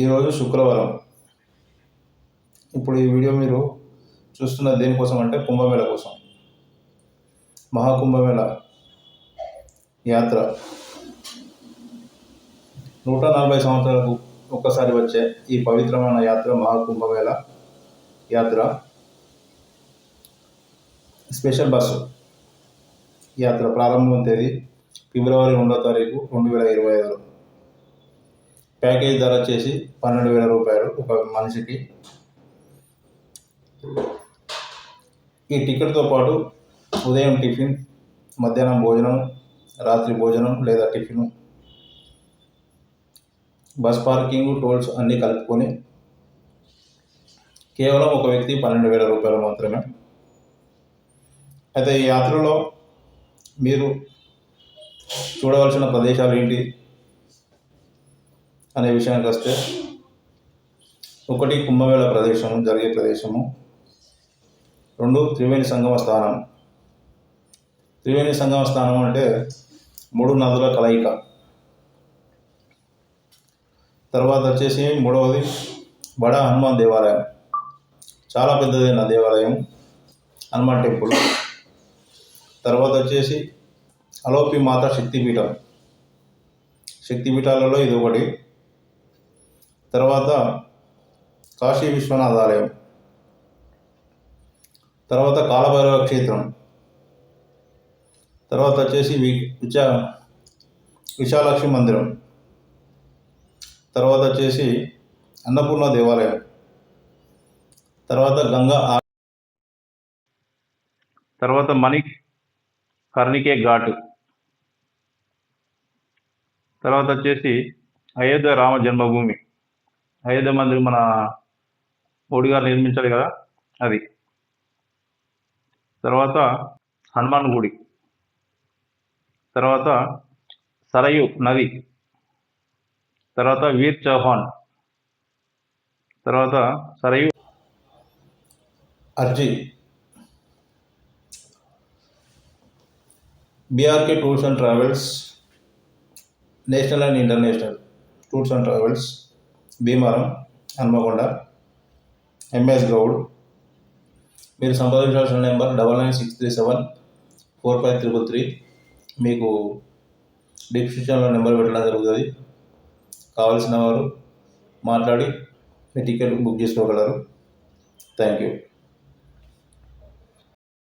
ఈరోజు శుక్రవారం. ఇప్పుడు ఈ వీడియో మీరు చూస్తున్న దేనికోసం అంటే కుంభమేళ కోసం. మహాకుంభమేళ యాత్ర. నూట నలభై సంవత్సరాలకు ఒక్కసారి వచ్చే ఈ పవిత్రమైన యాత్ర మహాకుంభమేళ యాత్ర. స్పెషల్ బస్సు యాత్ర ప్రారంభం తేదీ ఫిబ్రవరి రెండో తారీఖు రెండు వేల ఇరవై ఆరు ప్యాకేజ్ ధర వచ్చేసి పన్నెండు వేల రూపాయలు ఒక మనిషికి. ఈ టికెట్తో పాటు ఉదయం టిఫిన్ మధ్యాహ్నం భోజనం రాత్రి భోజనం లేదా టిఫిన్. బస్ పార్కింగ్ టోల్స్ అన్నీ కలుపుకొని కేవలం ఒక వ్యక్తి పన్నెండు వేల రూపాయలు మాత్రమే. అయితే ఈ యాత్రలో మీరు చూడవలసిన ప్రదేశాలు ఏంటి? అనే విషయానికి వస్తే ఒకటి కుంభమేళ ప్రదేశము జరిగే ప్రదేశము. రెండు త్రివేణి సంగమ స్థానం. త్రివేణి సంగమ స్థానం అంటే మూడు నదుల కలయిక. తర్వాత వచ్చేసి మూడవది బడా హనుమాన్ దేవాలయం. చాలా పెద్దదైన దేవాలయం హనుమాన్ టెంపుల్. తర్వాత వచ్చేసి అలోపి మాత శక్తిపీఠం. శక్తిపీఠాలలో ఇది ఒకటి. తర్వాత కాశీ విశ్వనాథ ఆలయం. తర్వాత కాలభైరవ క్షేత్రం. తర్వాత వచ్చేసి వి విచా విశాలక్ష్మి మందిరం. తర్వాత వచ్చేసి అన్నపూర్ణ దేవాలయం. తర్వాత గంగా ఆ- తర్వాత మణి కర్ణికే ఘాట్. తర్వాత వచ్చేసి అయోధ్య రామ జన్మభూమి. అయోధ్య మందిరం మన మోడీ గారు నిర్మించాలి కదా అది. తర్వాత హనుమాన్ గుడి. తర్వాత సరయు నది. తర్వాత వీర్ చౌహాన్. తర్వాత సరయు అర్జీ. BRK tours and travels national and international tours and travels. Bheemaram Hanamkonda MS Goud. మీరు సంప్రదించాల్సిన number double nine six three seven four five triple three. మీకు డిస్క్రిప్షన్లో నెంబర్ పెట్టడం జరుగుతుంది. కావాల్సిన వారు మాట్లాడి మీ టికెట్ బుక్ చేసుకోగలరు. Thank you.